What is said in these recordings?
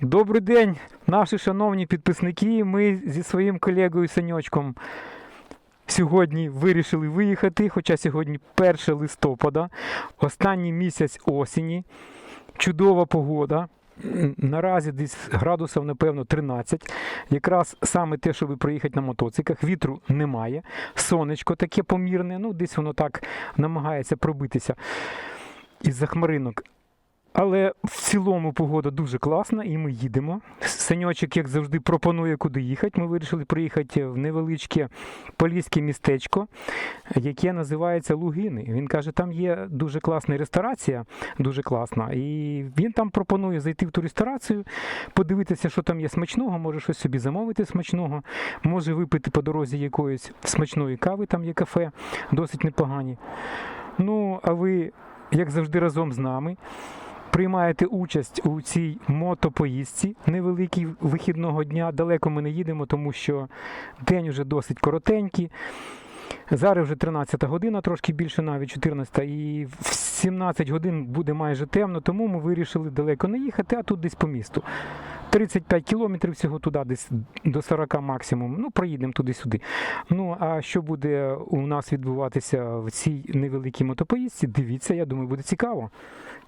Добрий день, наші шановні підписники. Ми зі своїм колегою Саньочком сьогодні вирішили виїхати, хоча сьогодні 1 листопада, останній місяць осені, чудова погода. Наразі десь градусів, напевно, 13. Якраз саме те, щоб проїхати на мотоциклах, вітру немає, сонечко таке помірне, ну десь воно так намагається пробитися із-за хмаринок. Але в цілому погода дуже класна, і ми їдемо. Саньочок, як завжди, пропонує, куди їхати. Ми вирішили приїхати в невеличке поліське містечко, яке називається Лугини. Він каже, там є дуже класна ресторація, дуже класна. І він там пропонує зайти в ту ресторацію, подивитися, що там є смачного, може щось собі замовити смачного, може випити по дорозі якоїсь смачної кави, там є кафе, досить непогані. Ну, а ви, як завжди, разом з нами приймаєте участь у цій мотопоїздці невеликій вихідного дня. Далеко ми не їдемо, тому що день вже досить коротенький. Зараз вже 13 година, трошки більше навіть 14, і в 17 годин буде майже темно, тому ми вирішили далеко не їхати, а тут десь по місту. 35 кілометрів всього туди, десь до 40 максимум. Ну, проїдемо туди-сюди. Ну, а що буде у нас відбуватися в цій невеликій мотопоїздці? Дивіться, я думаю, буде цікаво.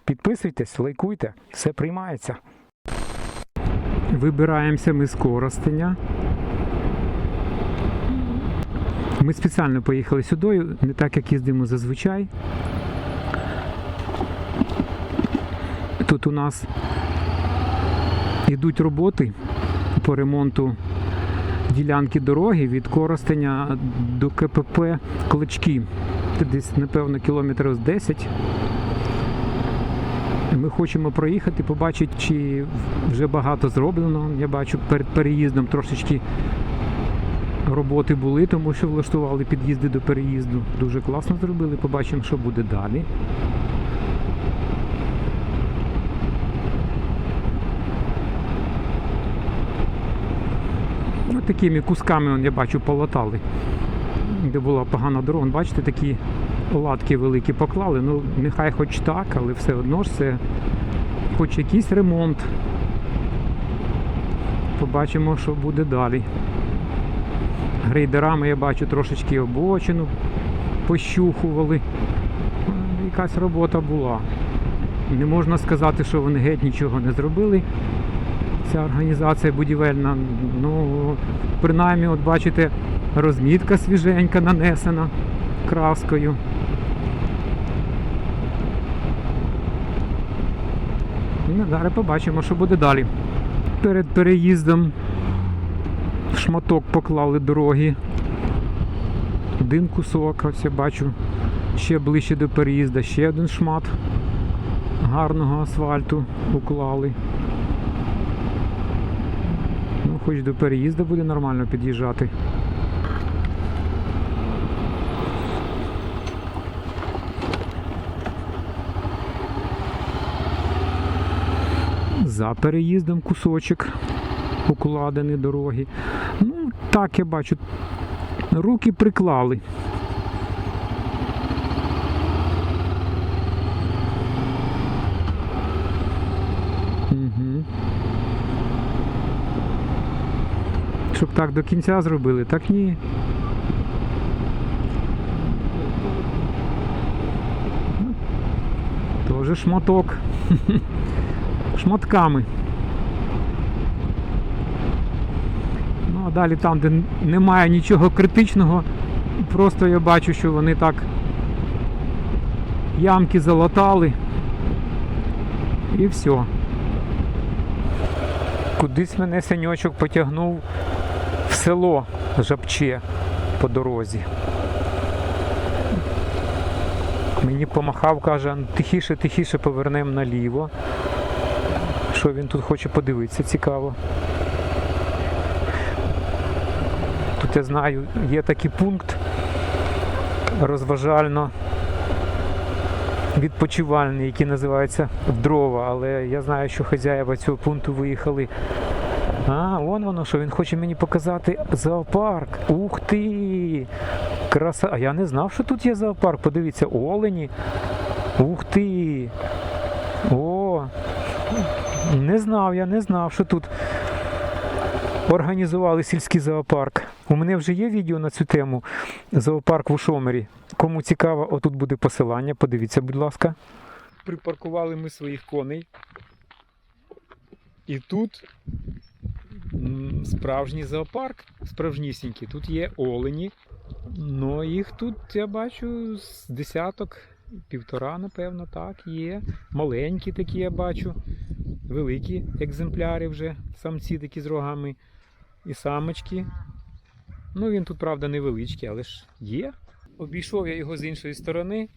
Підписуйтесь, лайкуйте, все приймається. Вибираємося ми з Коростеня. Ми спеціально поїхали сюди, не так як їздимо зазвичай. Тут у нас йдуть роботи по ремонту ділянки дороги від Коростеня до КПП Клички. Десь, напевно, кілометрів з 10. Ми хочемо проїхати, побачити, чи вже багато зроблено. Я бачу перед переїздом трошечки роботи були, тому що влаштували під'їзди до переїзду. Дуже класно зробили. Побачимо, що буде далі. Ну, такими кусками я бачу полотали. Де була погана дорога. Бачите, такі латки великі поклали. Ну, нехай хоч так, але все одно ж це хоч якийсь ремонт. Побачимо, що буде далі. Грейдерами я бачу трошечки обочину пощухували. Якась робота була. Не можна сказати, що вони геть нічого не зробили. Ця організація будівельна. Ну, принаймні, от бачите, розмітка свіженька нанесена краскою. Ну, зараз побачимо, що буде далі. Перед переїздом шматок поклали дороги. Один кусок, ось я бачу, ще ближче до переїзду, ще один шмат гарного асфальту уклали. Ну, хоч до переїзду буде нормально під'їжджати. За переїздом кусочок укладений дороги. Ну, так я бачу, руки приклали. Угу. Щоб так до кінця зробили, так ні. Тоже шматок. Шматками. Ну, а далі там, де немає нічого критичного, просто я бачу, що вони так ямки залатали. І все. Кудись мене синьочок потягнув в село Жабче по дорозі. Мені помахав, каже, «Ну, тихіше, тихіше повернемо наліво. Що він тут хоче подивитися, цікаво. Тут я знаю, є такий пункт розважально відпочивальний, який називається дрова, але я знаю, що хазяїва цього пункту виїхали. А, вон воно, що він хоче мені показати зоопарк. Ух ти! Краса. А я не знав, що тут є зоопарк. Подивіться, олені. Ух ти! О! Не знав, я не знав, що тут організували сільський зоопарк. У мене вже є відео на цю тему. Зоопарк в Ушомері. Кому цікаво, отут буде посилання. Подивіться, будь ласка. Припаркували ми своїх коней. І тут справжній зоопарк, справжнісінький. Тут є олені. Ну, їх тут я бачу з десяток, півтора, напевно, так, є. Маленькі такі я бачу. Великі екземпляри вже, самці такі з рогами. І самочки. Ну, він тут, правда, невеличкий, але ж є. Обійшов я його з іншої сторони,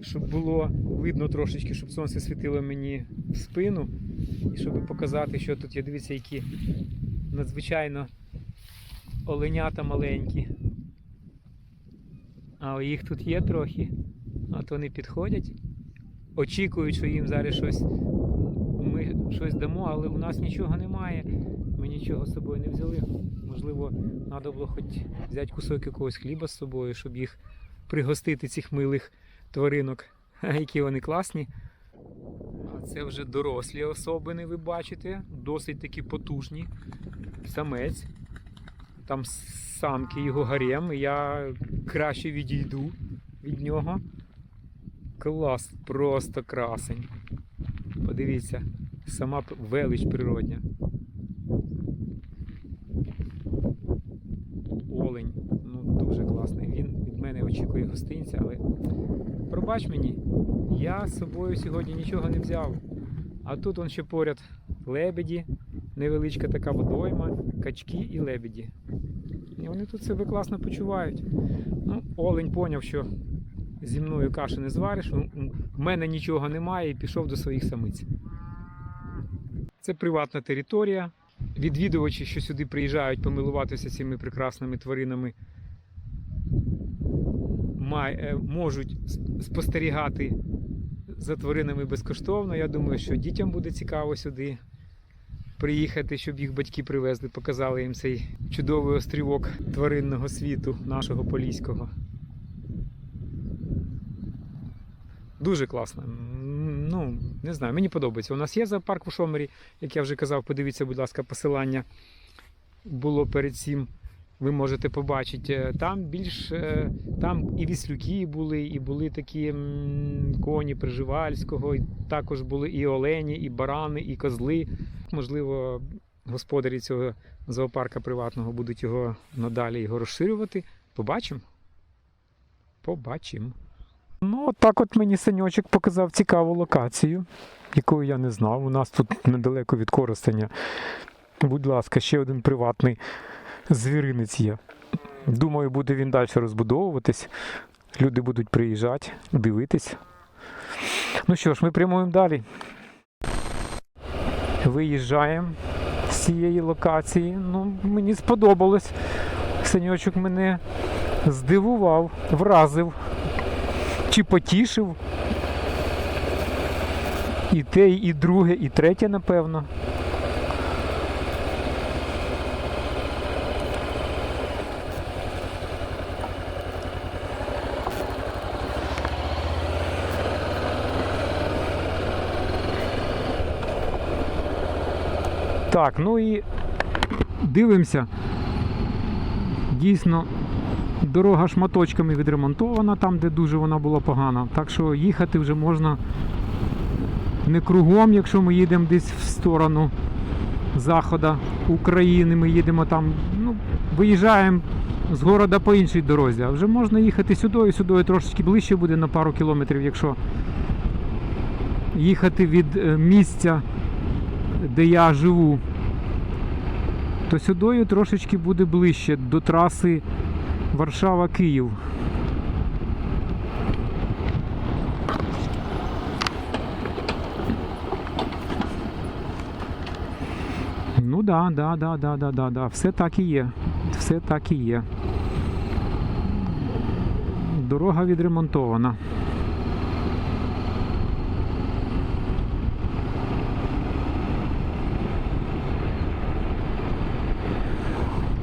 щоб було видно трошечки, щоб сонце світило мені в спину. І щоб показати, що тут є. Дивіться, які надзвичайно оленята маленькі. А їх тут є трохи. От вони підходять, очікують, що їм зараз щось щось дамо, але у нас нічого немає. Ми нічого з собою не взяли. Можливо, треба було хоч взяти кусок якогось хліба з собою, щоб їх пригостити цих милих тваринок, які вони класні. А це вже дорослі особини, ви бачите, досить такі потужні. Самець. Там самки його гарем, я краще відійду від нього. Клас, просто красень. Подивіться, сама велич природня. Олень, ну дуже класний. Він від мене очікує гостинця, але пробач мені, я з собою сьогодні нічого не взяв. А тут он ще поряд лебеді, невеличка така водойма, качки і лебеді. І вони тут себе класно почувають. Ну, олень поняв, що зі мною каші не звариш, у мене нічого немає і пішов до своїх самиць. Це приватна територія. Відвідувачі, що сюди приїжджають помилуватися цими прекрасними тваринами, е, можуть спостерігати за тваринами безкоштовно. Я думаю, що дітям буде цікаво сюди приїхати, щоб їх батьки привезли, показали їм цей чудовий острівок тваринного світу нашого поліського. Дуже класно. Ну, не знаю, мені подобається. У нас є зоопарк у Шомері, як я вже казав, подивіться, будь ласка, посилання було перед цим. Ви можете побачити. Е, Там більш е, там і віслюки були, і були такі коні Приживальського, і також були і олені, і барани, і козли. Можливо, господарі цього зоопарка приватного будуть його надалі його розширювати. Побачимо. Побачимо. Ну, от так от мені саньочок показав цікаву локацію, яку я не знав. У нас тут недалеко від Коростеня. Будь ласка, ще один приватний звіринець є. Думаю, буде він далі розбудовуватись. Люди будуть приїжджати, дивитись. Ну що ж, ми прямуємо далі. Виїжджаємо з цієї локації. Ну, мені сподобалось. Саньочок мене здивував, вразив чи потішив. І те, і друге, і третє, напевно. Так, ну і дивимося. Дійсно, дорога шматочками відремонтована там, де дуже вона була погана. Так що їхати вже можна не кругом, якщо ми їдемо десь в сторону заходу України, ми їдемо там, ну, виїжджаємо з города по іншій дорозі. А вже можна їхати сюди і сюди трошечки ближче буде на пару кілометрів, якщо їхати від е, місця, де я живу, то сюди трошечки буде ближче до траси Варшава-Київ. Ну да, да, да, да, да, да, да. Все так і є. Все так і є. Дорога відремонтована.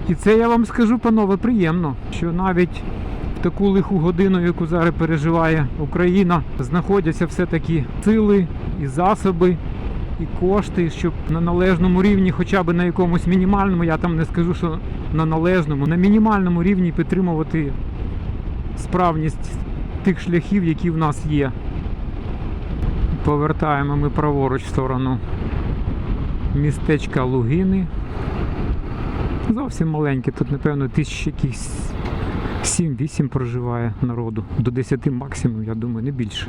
І це я вам скажу, панове, приємно, що навіть в таку лиху годину, яку зараз переживає Україна, знаходяться все-таки сили і засоби і кошти, щоб на належному рівні, хоча б на якомусь мінімальному, я там не скажу, що на належному, на мінімальному рівні підтримувати справність тих шляхів, які в нас є. Повертаємо ми праворуч в сторону містечка Лугини. Зовсім маленьке, тут, напевно, тисяч якихось 7-8 проживає народу. До 10 максимум, я думаю, не більше.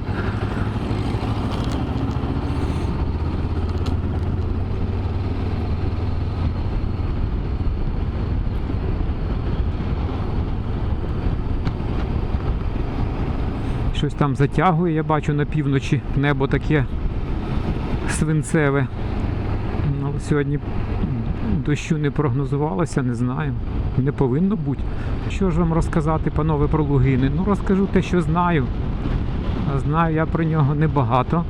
Щось там затягує, я бачу на півночі небо таке свинцеве. Ну, Але сьогодні дощу не прогнозувалося, не знаю. Не повинно бути. Що ж вам розказати, панове, про Лугини? Ну, розкажу те, що знаю. Знаю я про нього небагато.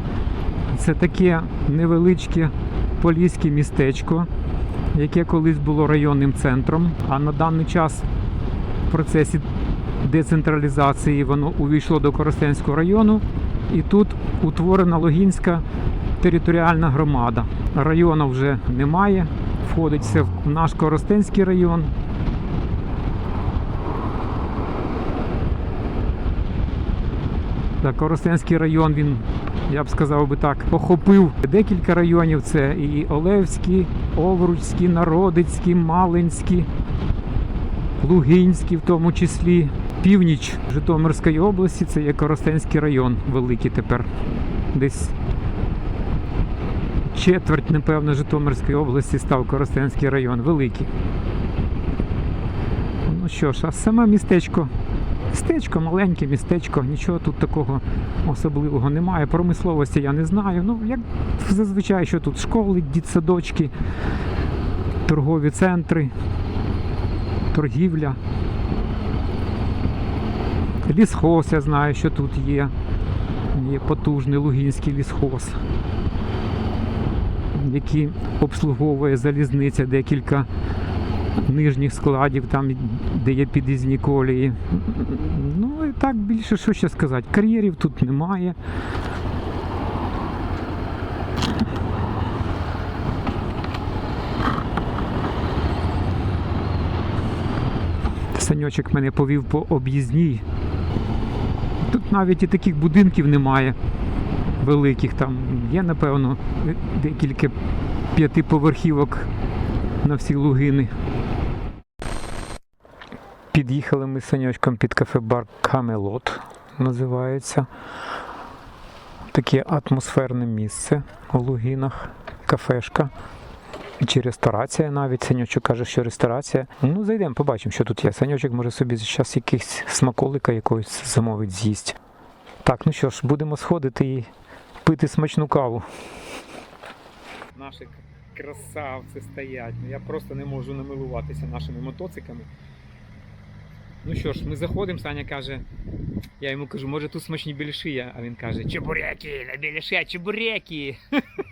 Це таке невеличке поліське містечко, яке колись було районним центром, а на даний час в процесі децентралізації воно увійшло до Коростенського району, і тут утворена Логінська територіальна громада. Району вже немає, входить в наш Коростенський район. Так, Коростенський район він, я б сказав би так, охопив декілька районів. Це і Олевський, Овруцький, Народицький, Малинський, Лугинський в тому числі. Північ Житомирської області це є Коростенський район великий тепер. Десь четверть, напевно, Житомирської області став Коростенський район великий. Ну що ж, а саме містечко. Містечко, маленьке містечко, нічого тут такого особливого немає. Промисловості я не знаю. Ну, як зазвичай, що тут школи, дітсадочки, торгові центри, торгівля. Лісхоз, я знаю, що тут є. Є потужний лугінський лісхоз, який обслуговує залізниця декілька нижніх складів, там, де є під'їзні колії. Ну і так більше що ще сказати. Кар'єрів тут немає. Саньочок мене повів по об'їзній. Тут навіть і таких будинків немає великих. Там є, напевно, декілька п'ятиповерхівок на всі лугини. Під'їхали ми з саньочком під кафе-бар Камелот, називається. Таке атмосферне місце у Лугинах, кафешка. Чи ресторація навіть. Саньочок каже, що ресторація. Ну, зайдемо, побачимо, що тут є. Саньочок може собі зараз якийсь смаколика якогось замовить з'їсть. Так, ну що ж, будемо сходити і пити смачну каву. Наші красавці стоять. Ну, я просто не можу намилуватися нашими мотоциками. Ну що ж, ми заходимо, Саня каже, я йому кажу, може тут смачні більші, а він каже, чебуреки, на біляші, чебуреки.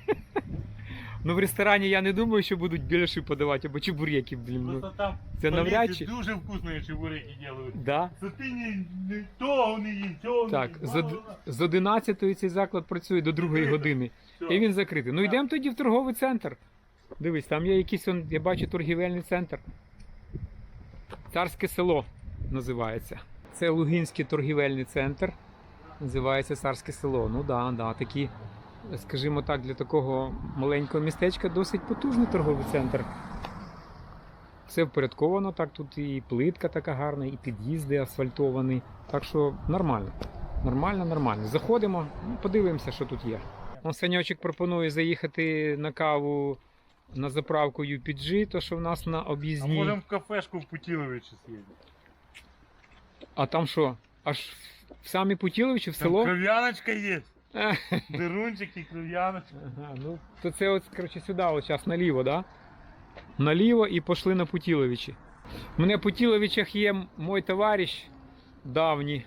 Ну в ресторані я не думаю, що будуть біляші подавати або чебуреки, блін. Ну, Просто там це навряд чи. дуже вкусные чебуреки делают. Да. Це ти не, не того не їм, цього Так, їм. з, од- з 11 цей заклад працює до 2 години. І він закритий. Ну йдемо тоді в торговий центр. Дивись, там є якийсь, он, я бачу, торгівельний центр. Царське село називається. Це Лугинський торгівельний центр. Називається Царське село. Ну да, да, такі, скажімо так, для такого маленького містечка досить потужний торговий центр. Все впорядковано, так тут і плитка така гарна, і під'їзди асфальтовані. Так що нормально. Нормально, нормально. Заходимо, ну, подивимося, що тут є. Он Саньочок пропонує заїхати на каву на заправку UPG, то що в нас на А об'їзній. можемо в кафешку в Путіловичі з'їздити. А там що? Аж в самі Путіловичі, в Там село? кров'яночка є. Дерунчик і кров'яночка. Ага, ну то це от, коротше, сюди, от зараз наліво, да? Наліво і пішли на Путіловичі. У мене в Путіловичах є м- мой товариш давній.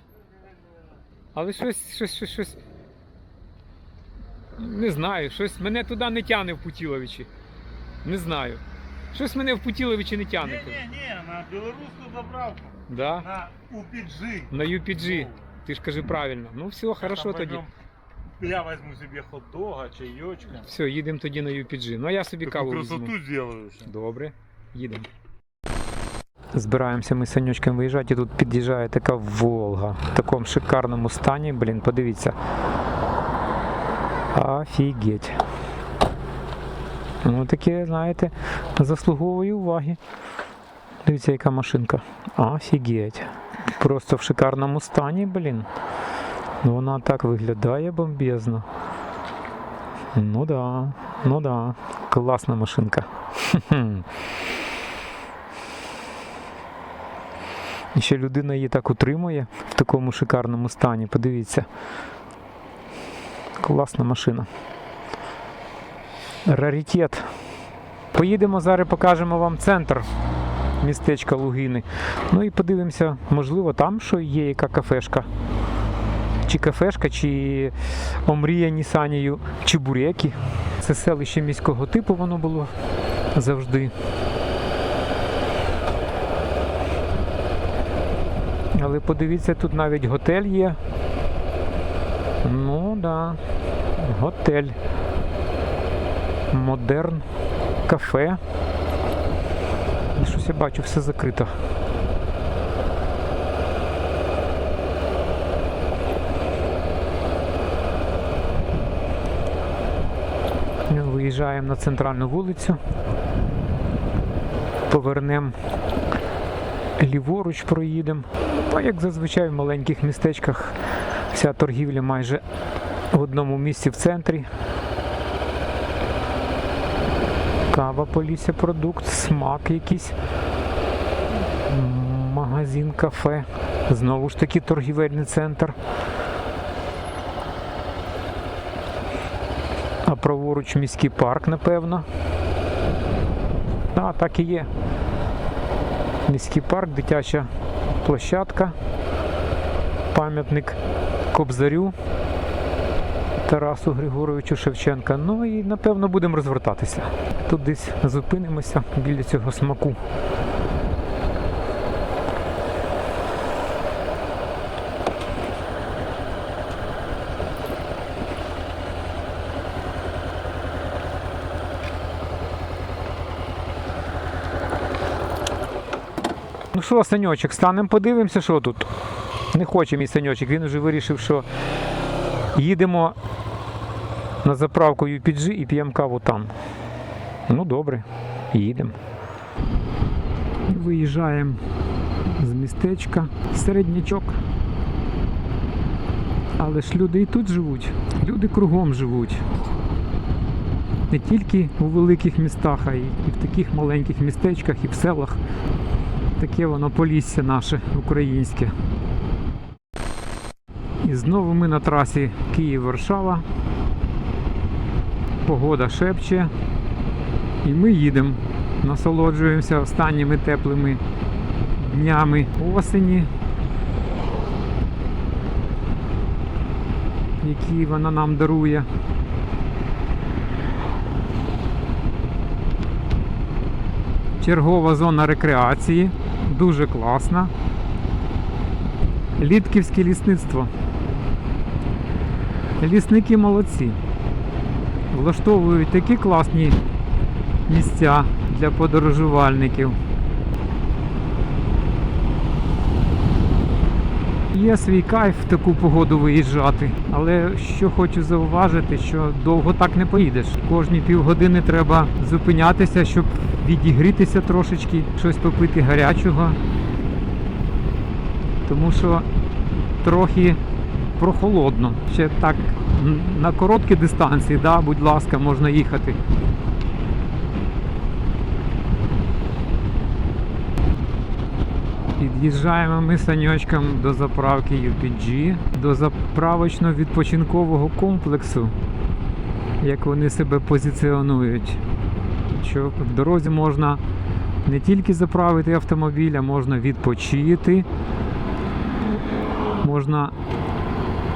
Але щось, щось, щось, щось. Не знаю, щось мене туди не тягне в Путіловичі. Не знаю. Щось мене в Путіловичі не тягне. туди. Ні-ні-ні, на білоруську заправку. Да? На UPG. На UPG. Ти ж кажи правильно. Ну все, хорошо тоді. Я возьму себе хот-дога, чайочка. Все, їдемо тоді на UPG. Ну а я собі каву візьму. красоту сделаю. Добре, їдемо. Збираємося ми з Санючком виїжджати, і тут під'їжджає така Волга в такому шикарному стані. Блін, подивіться. Офігеть. Ну таке, знаєте, заслуговує уваги. Дивіться, яка машинка. Офігеть. Просто в шикарному стані, блін. Ну вона так виглядає бомбезно. Ну да, ну да. Класна машинка. І ще людина її так утримує в такому шикарному стані. Подивіться. Класна машина. Раритет. Поїдемо зараз, покажемо вам центр містечка Лугини. Ну і подивимося, можливо, там що є яка кафешка. Чи кафешка, чи омріяні санію чебуреки. Це селище міського типу воно було завжди. Але подивіться, тут навіть готель є. Ну да, готель. Модерн, кафе. Щось я бачу, все закрито. Ну, Виїжджаємо на центральну вулицю. Повернемо ліворуч проїдемо. Ну, як зазвичай в маленьких містечках вся торгівля майже в одному місці в центрі. Кава Полісся продукт, смак якийсь. Магазин, кафе. Знову ж таки торгівельний центр. А праворуч міський парк, напевно. А, так і є. Міський парк, дитяча площадка, пам'ятник Кобзарю Тарасу Григоровичу Шевченка. Ну і напевно будемо розвертатися. Тут десь зупинимося біля цього смаку. Ну що, саньочок, станемо подивимося, що тут. Не хоче мій саньочок, він вже вирішив, що їдемо на заправку UPG і п'ємо каву там. Ну добре, їдемо. Виїжджаємо з містечка. Середнячок. Але ж люди і тут живуть. Люди кругом живуть. Не тільки у великих містах, а й в таких маленьких містечках, і в селах. Таке воно полісся наше українське. І знову ми на трасі Київ-Варшава. Погода шепче. І ми їдемо. Насолоджуємося останніми теплими днями осені, які вона нам дарує. Чергова зона рекреації, дуже класна. Літківське лісництво. Лісники молодці. Влаштовують такі класні місця для подорожувальників. Є свій кайф в таку погоду виїжджати, але що хочу зауважити, що довго так не поїдеш. Кожні півгодини треба зупинятися, щоб відігрітися трошечки, щось попити гарячого. Тому що трохи прохолодно. Ще так на короткі дистанції, да, будь ласка, можна їхати. Під'їжджаємо ми саньочком до заправки UPG, до заправочно-відпочинкового комплексу, як вони себе позиціонують. Що в дорозі можна не тільки заправити автомобіль, а можна відпочити, можна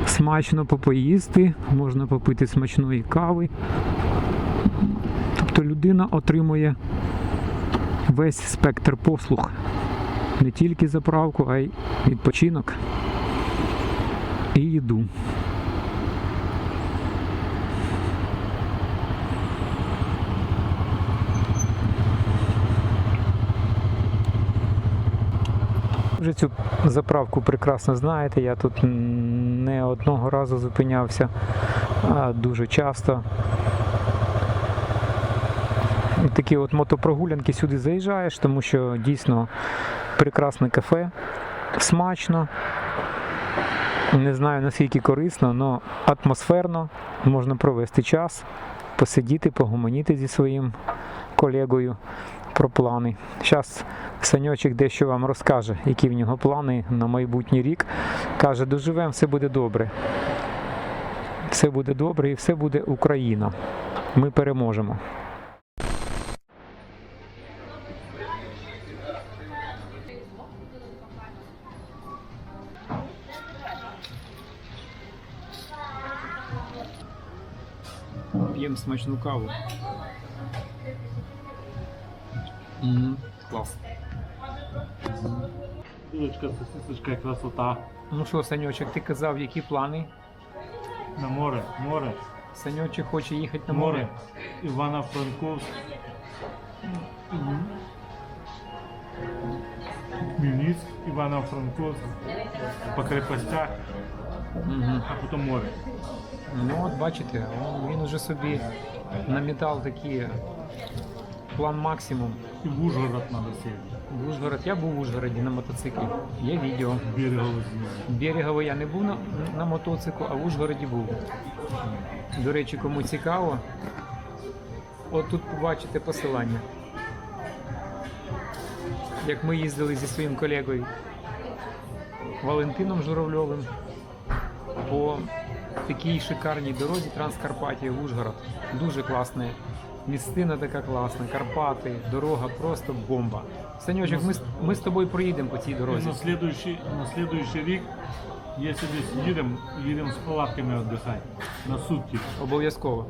смачно попоїсти, можна попити смачної кави. Тобто людина отримує весь спектр послуг не тільки заправку, а й відпочинок і їду. Вже цю заправку прекрасно знаєте, я тут не одного разу зупинявся, а дуже часто. Такі от мотопрогулянки сюди заїжджаєш, тому що дійсно прекрасне кафе, смачно. Не знаю наскільки корисно, але атмосферно можна провести час, посидіти, погомоніти зі своїм колегою про плани. Зараз Саньочек дещо вам розкаже, які в нього плани на майбутній рік. Каже, доживемо, все буде добре. Все буде добре і все буде Україна. Ми переможемо. П'ємо смачну каву. Клас. Курочка, сосисочка, красота. Ну що, Саньочек, ти казав, які плани? На море, море, Саньочек хоче їхати на море. море. Івано-Франковськ. Хмельницьк, Івано-Франковськ. По крепостях, Угу. а потім море. Ну от бачите, він уже собі намітав такі план максимум. І в Ужгород треба сіяти. В Ужгород. Я був в Ужгороді на мотоциклі. Є відео. Берегово. Берегово я не був на, на мотоциклу, а в Ужгороді був. До речі, кому цікаво, от тут побачите посилання. Як ми їздили зі своїм колегою Валентином Журавльовим по такій шикарній дорозі Транскарпатія в Ужгород. Дуже класне. Містина така класна, Карпати, дорога просто бомба. Саньочок, ми, ми з тобою проїдемо по цій дорозі. на слідуючий, на слідуючий рік, якщо десь їдемо, їдемо з палатками віддихати. На сутки. Обов'язково.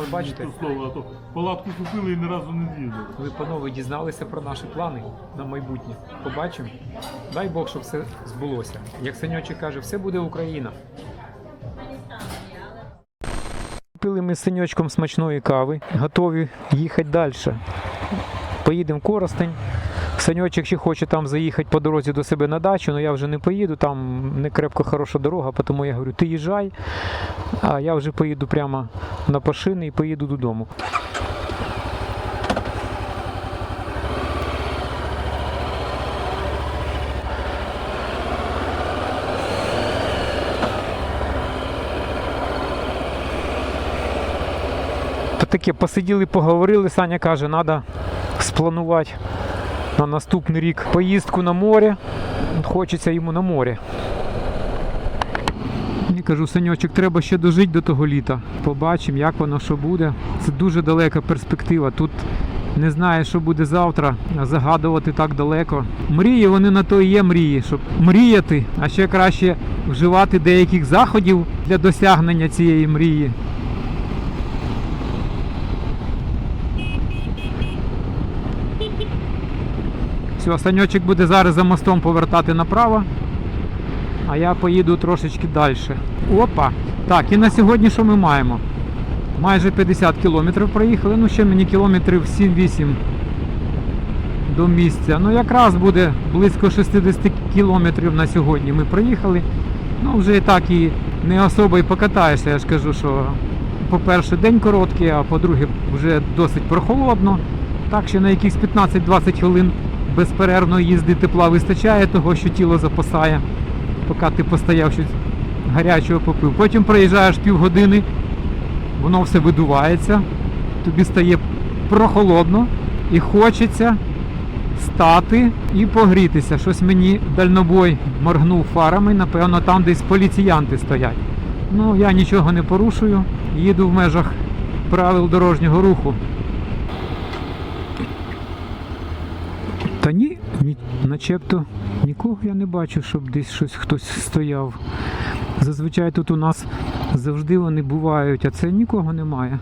От бачите, слово, а то палатку купили і ні разу не з'їздили. ви, панове, дізналися про наші плани на майбутнє. Побачимо. Дай Бог, щоб все збулося. Як Саньочек каже, все буде Україна. Пили ми з синьочком смачної кави, готові їхати далі. Поїдемо в Коростень. Саньочок ще хоче там заїхати по дорозі до себе на дачу, але я вже не поїду, там не крепко хороша дорога, тому я говорю, ти їжджай, а я вже поїду прямо на пашини і поїду додому. То таке посиділи, поговорили. Саня каже, треба спланувати на наступний рік поїздку на море. Хочеться йому на море. Я кажу, Саньочок, треба ще дожити до того літа. Побачимо, як воно що буде. Це дуже далека перспектива. Тут не знаю, що буде завтра, загадувати так далеко. Мрії, вони на то і є мрії, щоб мріяти, а ще краще вживати деяких заходів для досягнення цієї мрії. Все, Саньочок буде зараз за мостом повертати направо, а я поїду трошечки далі. Опа! Так, і на сьогодні що ми маємо? Майже 50 кілометрів проїхали, ну ще мені кілометрів 7-8 до місця. Ну якраз буде близько 60 кілометрів на сьогодні ми проїхали. Ну вже і так і не особо і покатаєшся. Я ж кажу, що по-перше, день короткий, а по-друге, вже досить прохолодно. Так що на якісь 15-20 хвилин безперервно їзди тепла вистачає, того що тіло запасає, поки ти постояв щось гарячого попив. Потім проїжджаєш півгодини, воно все видувається, тобі стає прохолодно і хочеться стати і погрітися. Щось мені дальнобой моргнув фарами, напевно, там десь поліціянти стоять. Ну, я нічого не порушую, їду в межах правил дорожнього руху. Та ні, ні начебто нікого я не бачу, щоб десь щось хтось стояв. Зазвичай тут у нас завжди вони бувають, а це нікого немає.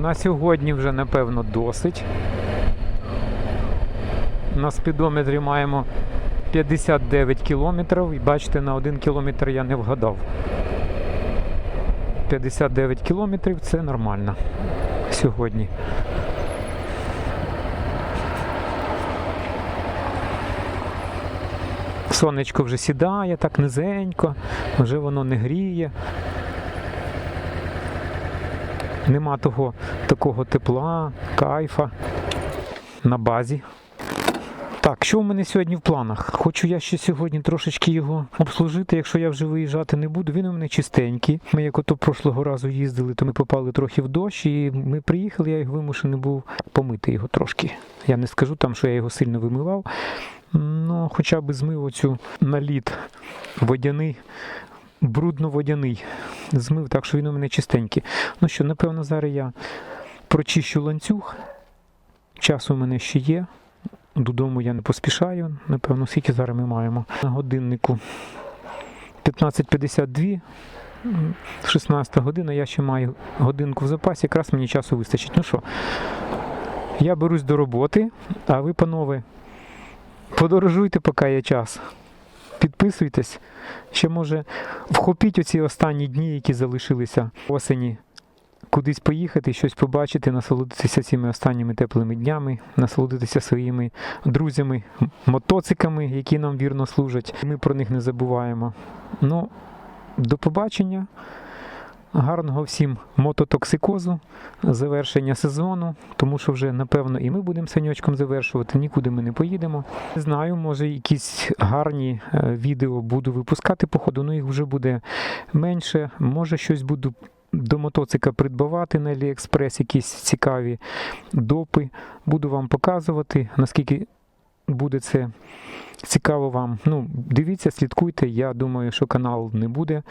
На сьогодні вже напевно досить. На спідометрі маємо 59 кілометрів і бачите, на 1 кілометр я не вгадав. 59 кілометрів це нормально. Сьогодні. Сонечко вже сідає так низенько, вже воно не гріє. Нема того такого тепла, кайфа на базі. Так, що в мене сьогодні в планах? Хочу я ще сьогодні трошечки його обслужити, якщо я вже виїжджати не буду. Він у мене чистенький. Ми як ото прошлого разу їздили, то ми попали трохи в дощ, і ми приїхали, я його вимушений був помити його трошки. Я не скажу там, що я його сильно вимивав. Ну, хоча б змив оцю наліт водяний, брудно-водяний. Змив так, що він у мене чистенький. Ну що, напевно, зараз я прочищу ланцюг. Час у мене ще є. Додому я не поспішаю. Напевно, скільки зараз ми маємо на годиннику 15.52. 16 година, я ще маю годинку в запасі, якраз мені часу вистачить. Ну що, я берусь до роботи, а ви, панове, подорожуйте, поки є час. Підписуйтесь. Ще може вхопіть оці останні дні, які залишилися осені кудись поїхати, щось побачити, насолодитися цими останніми теплими днями, насолодитися своїми друзями, мотоциками, які нам вірно служать. Ми про них не забуваємо. Ну, до побачення. Гарного всім мототоксикозу, завершення сезону, тому що вже напевно і ми будемо саньочком завершувати, нікуди ми не поїдемо. Не знаю, може якісь гарні е, відео буду випускати по ходу, ну їх вже буде менше. Може щось буду до мотоцика придбавати на AliExpress, якісь цікаві допи. Буду вам показувати, наскільки буде це цікаво вам. Ну, дивіться, слідкуйте. Я думаю, що канал не буде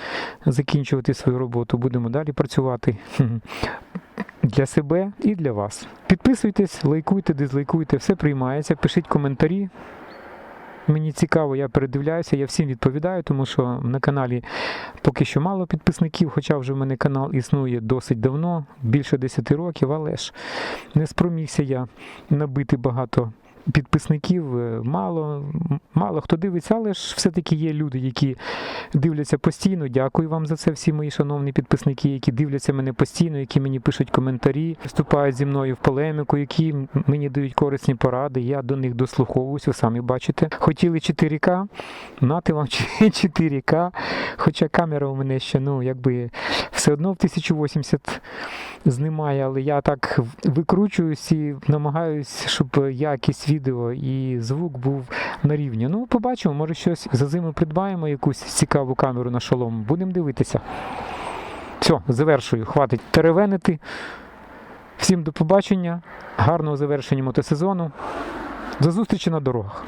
закінчувати свою роботу. Будемо далі працювати для себе і для вас. Підписуйтесь, лайкуйте, дизлайкуйте, все приймається, пишіть коментарі. Мені цікаво, я передивляюся, я всім відповідаю, тому що на каналі поки що мало підписників, хоча вже в мене канал існує досить давно, більше 10 років, але ж не спромігся я набити багато підписників. е, Мало, мало хто дивиться, але ж все-таки є люди, які дивляться постійно. Дякую вам за це, всі мої шановні підписники, які дивляться мене постійно, які мені пишуть коментарі, вступають зі мною в полеміку, які мені дають корисні поради. Я до них дослуховуюсь, ви самі бачите. Хотіли 4К, нати вам 4К. Хоча камера у мене ще, ну, якби все одно в 1080 знімає, але я так викручуюсь і намагаюсь, щоб якість відео і звук був на рівні. Ну, побачимо, може щось за зиму придбаємо якусь цікаву камеру на шолом. Будемо дивитися. Все, завершую. Хватить теревенити. Всім до побачення, гарного завершення мотосезону. До зустрічі на дорогах.